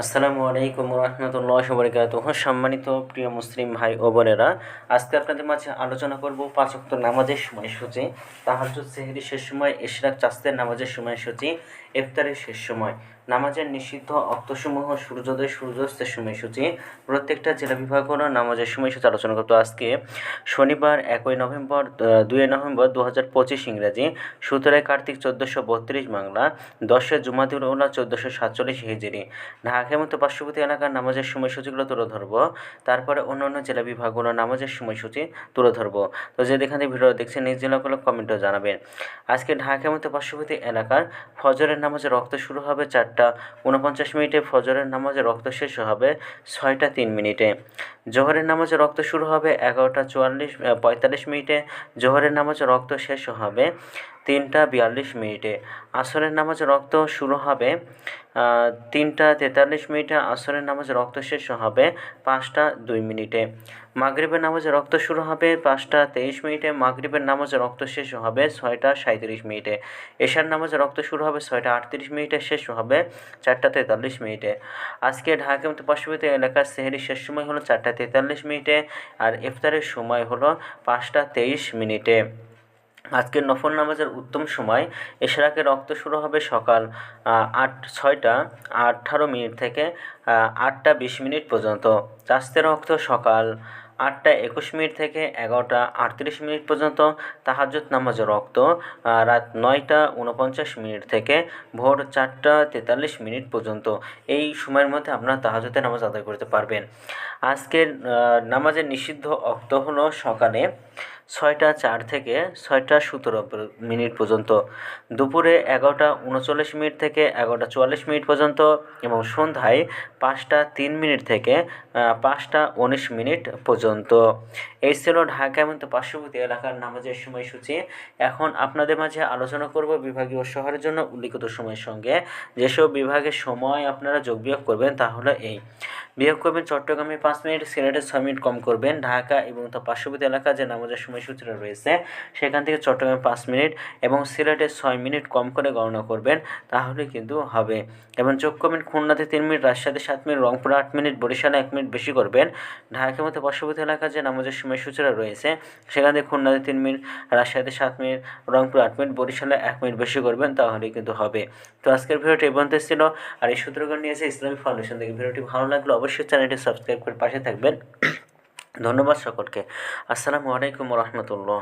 আসসালামু আলাইকুম রহমতুল্লাহ বরকাত সম্মানিত প্রিয় মুসলিম ভাই ও বোনেরা, আজকে আপনাদের মাঝে আলোচনা করব পাঁচ ওয়াক্ত নামাজের সময়সূচি তাহাজ সেহরি শেষ সময় এশরাক চাস্তের নামাজের সময়সূচি, ইফতারের শেষ সময়। নামাজের নিষিদ্ধ অক্তসমূহ সূর্যোদয়, সূর্যাস্তের সময়সূচি। প্রত্যেকটা জেলা বিভাগ হলো নামাজের সময়সূচি আলোচনা করতো আজকে। শনিবার একই নভেম্বর দুই নভেম্বর দু হাজার পঁচিশ ইংরাজি। সতেরোই কার্তিক চোদ্দোশো বত্রিশ বাংলা। দশে জুমাদুল উল্লাহ চোদ্দোশো সাতচল্লিশ হিজরি। ঢাকার মতো পার্শ্ববর্তী এলাকার নামাজের সময়সূচিগুলো তুলে ধরবো। তারপরে অন্য অন্য জেলা বিভাগগুলো নামাজের সময়সূচি তুলে ধরবো। তো যে যেখানে ভিডিও দেখছেন, নিজ জেলাগুলো কমেন্টও জানাবেন। আজকে ঢাকার মতো পার্শ্ববর্তী এলাকার ফজরের নামাজে রক্ত শুরু হবে চারটা উনপঞ্চাশ মিনিটে ফজরের নামাজে রক্ত শেষ হবে ছয়টা তিন মিনিটে। জোহরের নামাজে রক্ত শুরু হবে এগারোটা চুয়াল্লিশ পঁয়তাল্লিশ মিনিটে। জোহরের নামাজে রক্ত শেষ হবে তিনটা বিয়াল্লিশ মিনিটে। আসরের নামাজে রক্ত শুরু হবে তিনটা তেতাল্লিশ মিনিটে। আসরের নামাজে রক্ত শেষ হবে পাঁচটা দুই মিনিটে। মাগরিবের নামাজে রক্ত শুরু হবে পাঁচটা তেইশ মিনিটে। মাগরিবের নামাজে রক্ত শেষ হবে ছয়টা সাঁত্রিশ মিনিটে। এশার নামাজে রক্ত শুরু হবে ছয়টা আটত্রিশ মিনিটে। শেষ হবে চারটা তেতাল্লিশ মিনিটে। আজকে ঢাকা মতো পার্শ্ববর্তী এলাকার সেহেরি শেষ সময় হলো চারটা তেতাল্লিশ মিনিটে আর ইফতারের সময় হলো পাঁচটা তেইশ মিনিটে। আজকের নফল নামাজের উত্তম সময়। এশরাকে রক্ত শুরু হবে সকাল আট, ছয়টা, আঠারো মিনিট থেকে আটটা বিশ মিনিট পর্যন্ত। চাস্তে রক্ত সকাল আটটা একুশ মিনিট থেকে এগারোটা আটত্রিশ মিনিট পর্যন্ত তাহাজ্জুদ নামাজের রক্ত রাত নয়টা উনপঞ্চাশ মিনিট থেকে ভোর চারটা তেতাল্লিশ মিনিট পর্যন্ত। এই সময়ের মধ্যে আপনারা তাহাজতে নামাজ আদায় করতে পারবেন। আজকের নামাজের নিষিদ্ধ অক্ত হলো সকালে ছয়টা চার থেকে ছয়টা সতেরো মিনিট পর্যন্ত। দুপুরে এগারোটা উনচল্লিশ মিনিট থেকে এগারোটা চুয়াল্লিশ মিনিট পর্যন্ত এবং সন্ধ্যায় পাঁচটা তিন মিনিট থেকে পাঁচটা উনিশ মিনিট পর্যন্ত। এই ছিল ঢাকা এবং পার্শ্ববর্তী এলাকার নামাজের সময়সূচি। এখন আপনাদের মাঝে আলোচনা করব বিভাগীয় শহরের জন্য উল্লিখিত সময়ের সঙ্গে। যেসব বিভাগের সময় আপনারা যোগ বিয়োগ করবেন তাহলে এই। বিয়োগ করবেন চট্টগ্রামে পাঁচ মিনিট, সিলেটে ছয় মিনিট কম করবেন। ঢাকা এবং তার পার্শ্ববর্তী এলাকা যে নামাজের সময়সূচিটা রয়েছে, সেখান থেকে চট্টগ্রামে পাঁচ মিনিট এবং সিলেটে ছয় মিনিট কম করে গণনা করবেন, তাহলে কিন্তু হবে। এবং যোগ করবেন খুলনাতে তিন মিনিট, রাজশাহীতে সাত মিনিট, রংপুরে আট মিনিট, বরিশালে এক মিনিট বেশি করবেন। ঢাকার মধ্যে পার্শ্ববর্তী এলাকা যে নামাজের সময়সূচিটা রয়েছে, সেখান থেকে খুলনাতে তিন মিনিট, রাজশাহীতে সাত মিনিট, রংপুরে আট মিনিট, বরিশালে এক মিনিট বেশি করবেন, তাহলে কিন্তু হবে। তো আজকের ভিডিওটি এই পর্যন্ত ছিল। আর এই সূত্রগুলো নিয়েছে ইসলামিক ফাউন্ডেশন থেকে ভিডিওটি ভালো লাগলে অবশ্যই চ্যানেলটি সাবস্ক্রাইব করে পাশে থাকবেন। ধন্যবাদ সকলকে। আসসালামু আলাইকুম রহমতুল্লাহ।